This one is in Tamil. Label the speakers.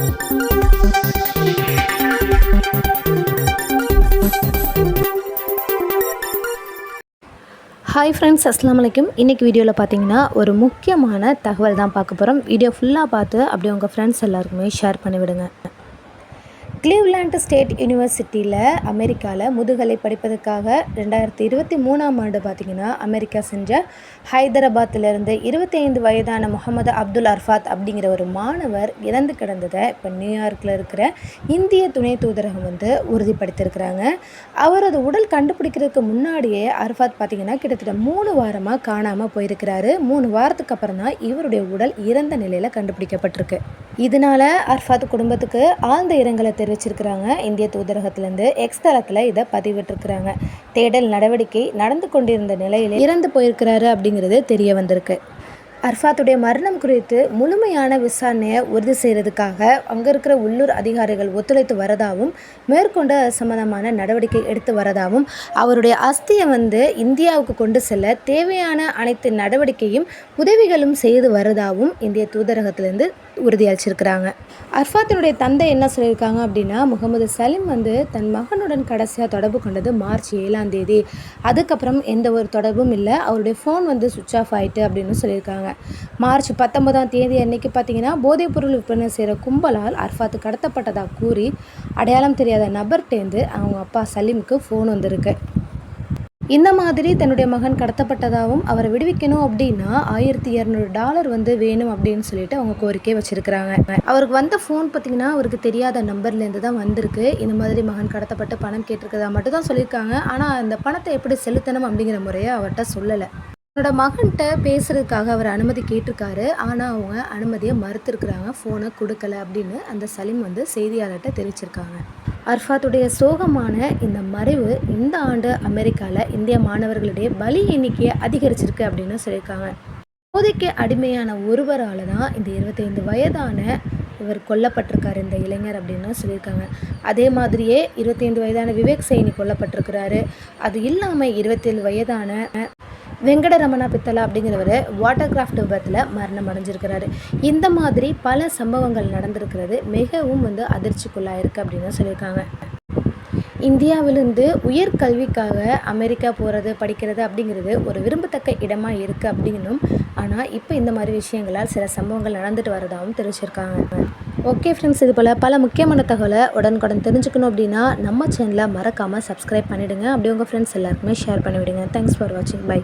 Speaker 1: ஹாய் ஃப்ரெண்ட்ஸ் அஸ்லாம் வலைக்கும் இன்றைக்கி வீடியோவில் பார்த்தீங்கன்னா ஒரு முக்கியமான தகவல் தான் பார்க்க போகிறோம் வீடியோ ஃபுல்லாக பார்த்து அப்படியே உங்கள் ஃப்ரெண்ட்ஸ் எல்லாருக்குமே ஷேர் பண்ணிவிடுங்க. கிளீவ்லாண்ட் ஸ்டேட் யூனிவர்சிட்டியில் அமெரிக்காவில் முதுகலை படிப்பதற்காக ரெண்டாயிரத்தி இருபத்தி மூணாம் ஆண்டு பார்த்திங்கன்னா அமெரிக்கா செஞ்ச ஹைதராபாத்திலிருந்து இருபத்தி ஐந்து வயதான முகமது அப்துல் அர்ஃபாத் அப்படிங்கிற ஒரு மாணவர் இறந்து கிடந்ததை இப்போ நியூயார்க்கில் இருக்கிற இந்திய துணை தூதரகம் வந்து உறுதிப்படுத்தியிருக்கிறாங்க. அவரது உடல் கண்டுபிடிக்கிறதுக்கு முன்னாடியே அர்ஃபாத் பார்த்திங்கன்னா கிட்டத்தட்ட மூணு வாரமாக காணாமல் போயிருக்கிறாரு. மூணு வாரத்துக்கு அப்புறம் தான் இவருடைய உடல் இறந்த நிலையில் கண்டுபிடிக்கப்பட்டிருக்கு. இதனால அர்ஃபாத் குடும்பத்துக்கு ஆழ்ந்த இரங்கலை தெரிவிச்சிருக்கிறாங்க. இந்திய தூதரகத்திலேருந்து எக்ஸ் தளத்தில் இதை பதிவிட்டிருக்கிறாங்க. தேடல் நடவடிக்கை நடந்து கொண்டிருந்த நிலையில் இறந்து போயிருக்கிறாரு அப்படிங்கிறது தெரிய வந்திருக்கு. அர்ஃபாத்துடைய மரணம் குறித்து முழுமையான விசாரணையை உறுதி செய்கிறதுக்காக அங்கே இருக்கிற உள்ளூர் அதிகாரிகள் ஒத்துழைத்து வரதாகவும் மேற்கொண்டு சம்பந்தமான நடவடிக்கை எடுத்து வரதாகவும் அவருடைய அஸ்தியை வந்து இந்தியாவுக்கு கொண்டு செல்ல தேவையான அனைத்து நடவடிக்கையும் உதவிகளும் செய்து வரதாகவும் இந்திய தூதரகத்திலேருந்து உறுதியளிச்சிருக்கிறாங்க. அர்ஃபாத்தினுடைய தந்தை என்ன சொல்லியிருக்காங்க அப்படின்னா முகமது சலீம் வந்து தன் மகனுடன் கடைசியாக தொடர்பு கொண்டது மார்ச் ஏழாம் தேதி. அதுக்கப்புறம் எந்த ஒரு தொடர்பும் இல்லை. அவருடைய ஃபோன் வந்து சுவிட்ச் ஆஃப் ஆயிட்டு அப்படின்னு சொல்லியிருக்காங்க. மார்ச் பத்தொன்பதாம் தேதி அன்னைக்கு பார்த்தீங்கன்னா போதைப்பொருள் விற்பனை செய்கிற கும்பலால் அர்ஃபாத்து கடத்தப்பட்டதாக கூறி அடையாளம் தெரியாத நபர்கிட்டேருந்து அவங்க அப்பா சலீமுக்கு ஃபோன் வந்திருக்கு. இந்த மாதிரி தன்னுடைய மகன் கடத்தப்பட்டதாகவும் அவரை விடுவிக்கணும் அப்படின்னா ஆயிரத்தி இரநூறு டாலர் வந்து வேணும் அப்படின்னு சொல்லிட்டு அவங்க கோரிக்கை வச்சிருக்கிறாங்க. அவருக்கு வந்த ஃபோன் பார்த்தீங்கன்னா அவருக்கு தெரியாத நம்பர்லேருந்து தான் வந்திருக்கு. இந்த மாதிரி மகன் கடத்தப்பட்டு பணம் கேட்டிருக்கதா மட்டும் தான் சொல்லியிருக்காங்க. ஆனால் அந்த பணத்தை எப்படி செலுத்தணும் அப்படிங்கிற முறையை அவர்கிட்ட சொல்லலை. என்னோட மகன்கிட்ட பேசுறதுக்காக அவர் அனுமதி கேட்டிருக்காரு. ஆனால் அவங்க அனுமதியை மறுத்துருக்குறாங்க. ஃபோனை கொடுக்கல அப்படின்னு அந்த சலீம் வந்து செய்தியாளர்கிட்ட தெரிவிச்சிருக்காங்க. அர்ஃபாத்துடைய சோகமான இந்த மறைவு இந்த ஆண்டு அமெரிக்காவில் இந்திய மாணவர்களுடைய பலி எண்ணிக்கையை அதிகரிச்சிருக்கு அப்படின்னு சொல்லியிருக்காங்க. போதைக்கு அடிமையான ஒருவரால் தான் இந்த இருபத்தைந்து வயதான இவர் கொல்லப்பட்டிருக்காரு இந்த இளைஞர் அப்படின்னு சொல்லியிருக்காங்க. அதே மாதிரியே இருபத்தைந்து வயதான விவேக் சைனி கொல்லப்பட்டிருக்கிறாரு. அது இல்லாமல் இருபத்தேழு வயதான வெங்கடரமணா பித்தலா அப்படிங்கிறவர் வாட்டர் கிராஃப்ட் விபத்தில் மரணம் அடைஞ்சிருக்கிறாரு. இந்த மாதிரி பல சம்பவங்கள் நடந்திருக்கிறது மிகவும் வந்து அதிர்ச்சிக்குள்ளாயிருக்கு அப்படின்னு சொல்லியிருக்காங்க. இந்தியாவிலிருந்து உயர்கல்விக்காக அமெரிக்கா போகிறது படிக்கிறது அப்படிங்கிறது ஒரு விரும்பத்தக்க இடமாக இருக்குது அப்படின்னும் ஆனால் இப்போ இந்த மாதிரி விஷயங்களால் சில சம்பவங்கள் நடந்துட்டு வரதாகவும் தெரிவிச்சிருக்காங்க. ஓகே ஃப்ரெண்ட்ஸ் இது போல் பல முக்கியமான தகவலை உடனுக்குடன் தெரிஞ்சுக்கணும் அப்படின்னா நம்ம சேனலை மறக்காமல் சப்ஸ்கிரைப் பண்ணிவிடுங்க அப்படியே உங்கள் ஃப்ரெண்ட்ஸ் எல்லாருக்குமே ஷேர் பண்ணிவிடுங்க. தேங்க்ஸ் ஃபார் வாட்சிங் பை